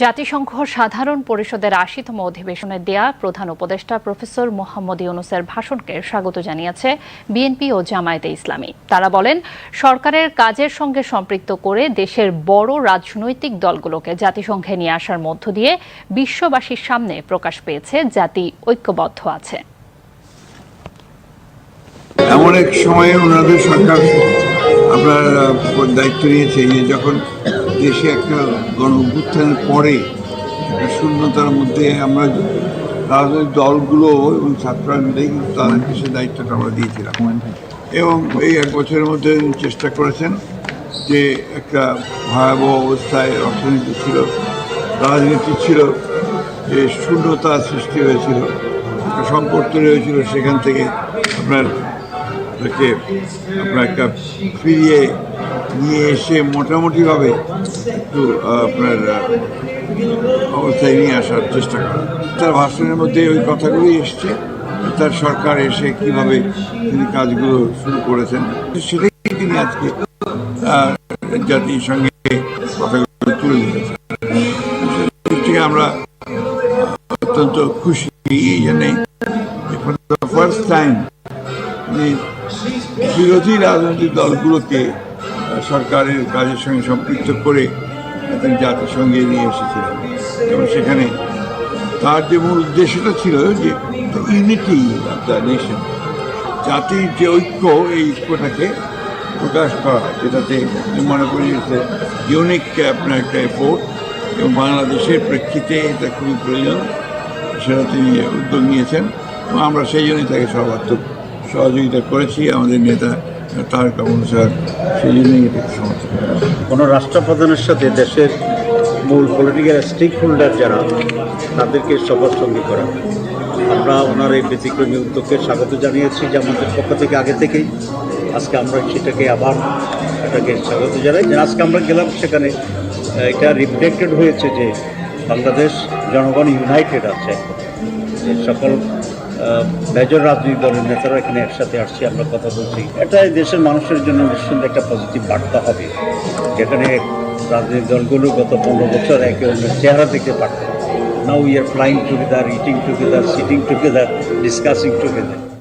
জাতিসংঘ সাধারণ পরিষদের আশিতম অধিবেশনে দেয়া প্রধান উপদেষ্টা প্রফেসর মোহাম্মদ ইউনুসের ভাষণকে স্বাগত জানিয়েছে বিএনপি ও জামায়াতে ইসলামী। তারা বলেন, সরকারের কাজের সঙ্গে সম্পৃক্ত করে দেশের বড় রাজনৈতিক দলগুলোকে জাতিসংঘে নিয়ে আসার মধ্য দিয়ে বিশ্ববাসীর সামনে প্রকাশ পেয়েছে জাতি ঐক্যবদ্ধ আছে। এমন এক সময়ে ওনাদের সরকার আপনার দায়িত্ব নিয়েছে যখন দেশে একটা গণ অভ্যুত্থানের পরে একটা শূন্যতার মধ্যে আমরা রাজনৈতিক দলগুলো এবং ছাত্ররা মিলে কিন্তু তাদেরকে সে দায়িত্বটা আমরা দিয়েছিলাম। এবং এই এক বছরের মধ্যে চেষ্টা করেছেন যে একটা ভয়াবহ অবস্থায় অর্থনীতি ছিল, রাজনীতি ছিল, যে শূন্যতা সৃষ্টি হয়েছিল, একটা সংকট তৈরি হয়েছিল সেখান থেকে আপনার তাকে আপনার একটা ফিরিয়ে নিয়ে এসে মোটামুটিভাবে একটু আপনার অবস্থায় নিয়ে আসার চেষ্টা করা। তার ভাষণের মধ্যে ওই কথাগুলি এসছে। তার সরকার এসে কীভাবে তিনি কাজগুলো শুরু করেছেন, সেটাই তিনি আজকে জাতির সঙ্গে কথাগুলো তুলে ধরেছেন। আমরা অত্যন্ত খুশি। এই জন্যে ফার্স্ট টাইম বিরোধী রাজনৈতিক দলগুলোকে সরকারের কাজের সঙ্গে সম্পৃক্ত করে তিনি জাতিসংঘে নিয়ে এসেছিলেন। এবং সেখানে তার যে মূল উদ্দেশ্যটা ছিল যে ইউনিটি অফ দ্য নেশন জাতির যে ঐক্য, এই ঐক্যটাকে প্রকাশ করা যেটাতে মনে করি ইউনিক আপনার একটা এফোর্ট এবং বাংলাদেশের প্রেক্ষিতে এটা খুবই প্রয়োজন, সেটা তিনি উদ্যোগ নিয়েছেন। এবং আমরা সেই জন্যই তাকে সর্বাত্মক সহযোগিতা করেছি। আমাদের নেতা তারেক রহমান স্যার সেই জন্যই এটাকে সমর্থন কোনো রাষ্ট্রপ্রধানের সাথে দেশের মূল পলিটিক্যাল স্টেক হোল্ডার যারা, তাদেরকে সবার সঙ্গে করা। আমরা ওনার এই ব্যতিক্রমী উদ্যোগকে স্বাগত জানিয়েছি, যে আমাদের পক্ষ থেকে আগে থেকেই। আজকে আমরা সেটাকে আবার এটাকে স্বাগত জানাই। যে আজকে আমরা গেলাম সেখানে এটা রিফ্লেক্টেড হয়েছে যে বাংলাদেশ জনগণ ইউনাইটেড আছে। সকল মেজর রাজনৈতিক দলের নেতারা এখানে একসাথে আসছি, আমরা কথা বলছি। এটা দেশের মানুষের জন্য নিঃসন্দেহে একটা পজিটিভ বার্তা হবে, যেখানে রাজনৈতিক দলগুলো গত পনেরো বছর একে অন্যের চেহারা দেখতে পারত নাও ইয়ার flying together eating together sitting together discussing together